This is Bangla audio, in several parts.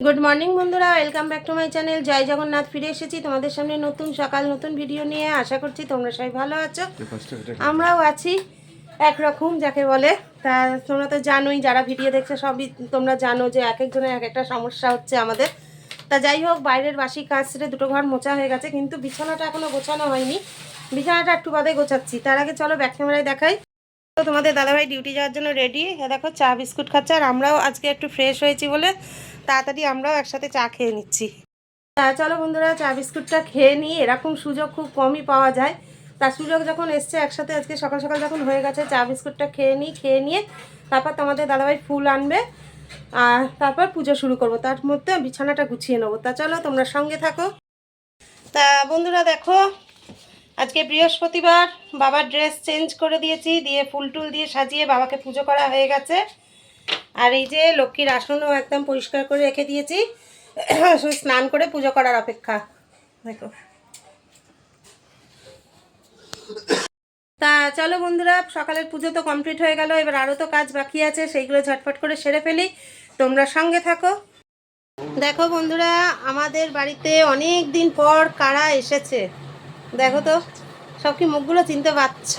গুড মর্নিং বন্ধুরা। Welcome back to my channel জয় জগন্নাথ ফিরে এসেছি তোমাদের সামনে নতুন সকাল নতুন ভিডিও নিয়ে। আশা করছি তোমরা সবাই ভালো আছো। আমরাও আছি একরকম যাকে বলে। তা তোমরা তো জানোই যারা ভিডিও দেখছ সবই তোমরা জানো যে এক একজনের এক একটা সমস্যা হচ্ছে আমাদের। তা যাই হোক বাইরের বাসি কাজ সেরে দুটো ঘর মোচা হয়ে গেছে কিন্তু বিছানাটা এখনও গোছানো হয়নি। বিছানাটা একটু বাদে গোছাচ্ছি। তার আগে চলো ব্যাক ক্যামেরায় দেখাই। তো তোমাদের দাদাভাই ডিউটি যাওয়ার জন্য রেডি দেখো চা বিস্কুট খাচ্ছে। আর আমরাও আজকে একটু ফ্রেশ হয়েছি বলে তাড়াতাড়ি আমরাও একসাথে চা খেয়ে নিচ্ছি। তা চলো বন্ধুরা, চা বিস্কুটটা খেয়ে নিই এরকম সুযোগ খুব কমই পাওয়া যায়। তার সুযোগ যখন এসছে একসাথে আজকে সকাল সকাল যখন হয়ে গেছে, চা বিস্কুটটা খেয়ে নিই, খেয়ে নিয়ে তারপর তোমাদের দাদাভাই ফুল আনবে, আর তারপর পুজো শুরু করব। তার মধ্যে বিছানাটা গুছিয়ে নেব। তা চলো তোমরা সঙ্গে থাকো। তা বন্ধুরা দেখো, আজকে বৃহস্পতিবার, বাবার ড্রেস চেঞ্জ করে দিয়েছি, দিয়ে ফুল টুল দিয়ে সাজিয়ে বাবাকে পুজো করা হয়ে গেছে। আর এই যে লক্ষ্মীর আসনও একদম পরিষ্কার করে রেখে দিয়েছি। শুধু স্নান করে পুজো করার অপেক্ষা। দেখো। তা চলো বন্ধুরা, সকালের পুজো তো কমপ্লিট হয়ে গেল, এবার আরও তো কাজ বাকি আছে, সেইগুলো ঝটফট করে সেরে ফেলি। তোমরা সঙ্গে থাকো। দেখো বন্ধুরা, আমাদের বাড়িতে অনেক দিন পর কারা এসেছে। দেখো তো, সব কি মুখগুলো চিনতে পারছ?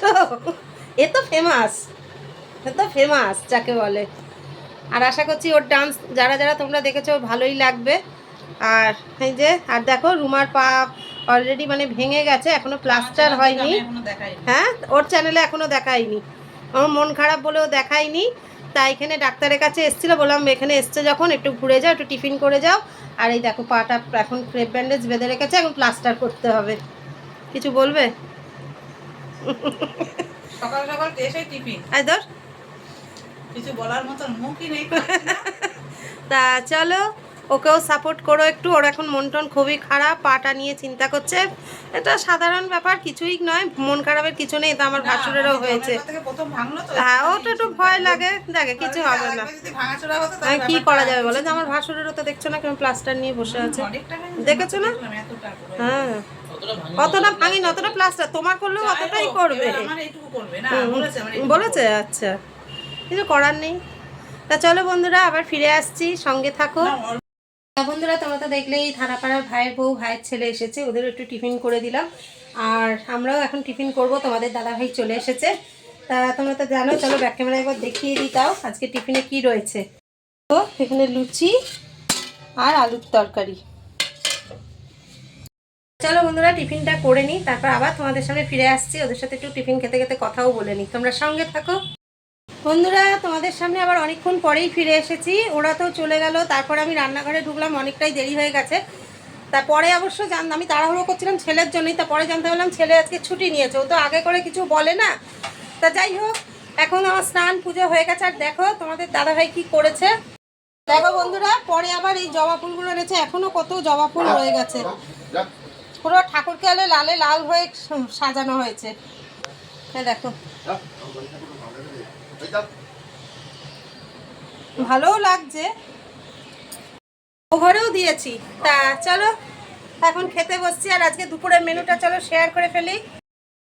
এ তো ফেমাস এ তো ফেমাস যাকে বলে। আর আশা করছি ওর ডান্স যারা যারা তোমরা দেখেছ ভালোই লাগবে। আর এই যে আর দেখো রুমার পা অলরেডি মানে ভেঙে গেছে এখনও প্লাস্টার হয়নি। হ্যাঁ ওর চ্যানেলে এখনও দেখায়নি আমার মন খারাপ বলেও দেখায়নি তাই এখানে ডাক্তারের কাছে এসেছিল বললাম এখানে এসছে যখন একটু ঘুরে যাও একটু টিফিন করে যাও। আর এই দেখো পাটা এখন ক্রেপ ব্যান্ডেজ বেঁধে রেখেছে এখন প্লাস্টার করতে হবে। কিছু বলবে? সকাল সকাল এসে টিফিন। আই ধর। কিছু বলার মতন মুখই নেই। তা চলো ওকেও সাপোর্ট করো একটু। ওর এখন মন টন খুবই খারাপ পাটা নিয়ে চিন্তা করছে। এটা সাধারণ ব্যাপার কিছুই নয় মন খারাপের কিছু নেই। তো আমার ভাসুরেরও হয়েছে। জন্মের পর থেকে প্রথম ভাঙলো তো। হ্যাঁ ওটা একটু ভয় লাগে। দেখে কিছু হবে না। কি করা যাবে বলে? যে আমার ভাসুরেরও তো দেখছ না কেমন প্লাস্টার নিয়ে বসে আছে। দেখেছ না? হ্যাঁ। অতটা ভাঙি না অতটা প্লাস্টার তোমার করলেও অতটাই করবে। এবার আমার এইটুকু করবে না? হুম, বলেছে আমার এইটুকু বলেছে আচ্ছা। কিছু করার নেই। তা চলো বন্ধুরা আবার ফিরে আসছি সঙ্গে থাকো। বন্ধুরা তোমরা তো দেখলেই থানাপাড়ার ভাইয়ের বউ ভাইয়ের ছেলে এসেছে ওদের একটু টিফিন করে দিলাম। আর আমরাও এখন টিফিন করব তোমাদের দাদা ভাই চলে এসেছে। তা তোমরা তো জানো চলো ব্যাক ক্যামেরা একবার দেখিয়ে দিই তাও আজকে টিফিনে কি রয়েছে। তো এখানে লুচি আর আলুর তরকারি। চলো বন্ধুরা টিফিনটা করে নিই তারপর আবার তোমাদের সামনে ফিরে আসছি। ওদের সাথে একটু টিফিন খেতে খেতে কথাও বলে নিই। তোমরা সঙ্গে থাকো। বন্ধুরা, তোমাদের সামনে আবার অনেকক্ষণ পরেই ফিরে এসেছি। ওরা তো চলে গেল, তারপর আমি রান্নাঘরে ঢুকলাম, অনেকটাই দেরি হয়ে গেছে। তারপরে অবশ্য জান আমি তাড়াহুড়ো করছিলাম ছেলের জন্যই তারপরে জানতে পারলাম ছেলে আজকে ছুটি নিয়েছে, ও তো আগে করে কিছু বলে না। তা যাই হোক, এখন আমার স্নান পুজো হয়ে গেছে, আর দেখো তোমাদের দাদাভাই কি করেছে। দেখো বন্ধুরা, পরে আবার এই জবা ফুলগুলো এনেছে, এখনও কত জবা ফুল রয়ে গেছে। পুরো ঠাকুরকে আলে লালে লাল হয়ে সাজানো হয়েছে। হ্যাঁ দেখো। ভালোও লাগছে। ও ঘরেও দিয়েছি। তা চলো এখন খেতে বসছি আর আজকে দুপুরের মেনুটা চলো শেয়ার করে ফেলি।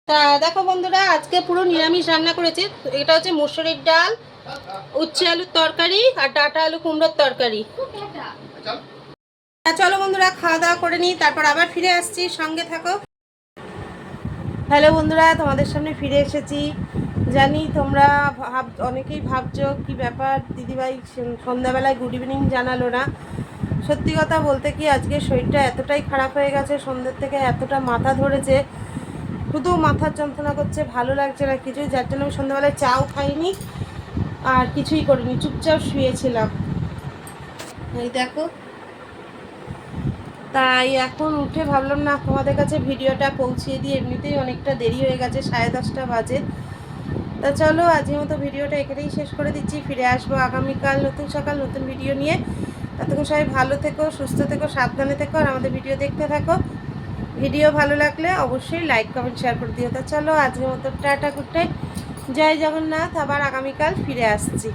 তা দেখো বন্ধুরা আজকে পুরো নিরামিষ রান্না করেছি। এটা হচ্ছে মুসুরির ডাল উচ্ছে আলুর তরকারি আর ডাটা আলু কুমড়োর তরকারি। চলো বন্ধুরা খাওয়া দাওয়া করে নিই তারপর আবার ফিরে আসছি। সঙ্গে থাকো। হ্যালো বন্ধুরা, তোমাদের সামনে ফিরে এসেছি। জানি তোমরা ভাব, অনেকেই ভাবছ, কি ব্যাপার? দিদিভাই সন্ধ্যাবেলায় গুড ইভিনিং জানালো না। সত্যি কথা বলতে কি, আজকে শরীরটা এতটাই খারাপ হয়ে গেছে, সন্ধ্যের থেকে এতটা মাথা ধরেছে। শুধু মাথার যন্ত্রণা করছে, ভালো লাগছে না কিছুই, যার জন্য আমি সন্ধ্যাবেলায় চাও খাইনি, আর কিছুই করিনি, চুপচাপ শুয়েছিলাম। এই দেখো তাই এখন উঠে ভাবলাম, না, তোমাদের কাছে ভিডিওটা পৌঁছিয়ে দিয়ে এমনিতেই অনেকটা দেরি হয়ে গেছে, সাড়ে দশটা বাজে। তা চলো, আজকের মতো ভিডিওটা এখানেই শেষ করে দিচ্ছি। ফিরে আসব আগামীকাল নতুন সকাল, নতুন ভিডিও নিয়ে। ততক্ষণ সবাই ভালো থেকো, সুস্থ থেকো, সাবধানে থেকো, আর আমাদের ভিডিও দেখতে থাকো। ভিডিও ভালো লাগলে অবশ্যই লাইক, কমেন্ট শেয়ার করে দিও। তা চলো, আজকের মতো টাটা, গুড জয় জগন্নাথ, আবার আগামীকাল ফিরে আসছি।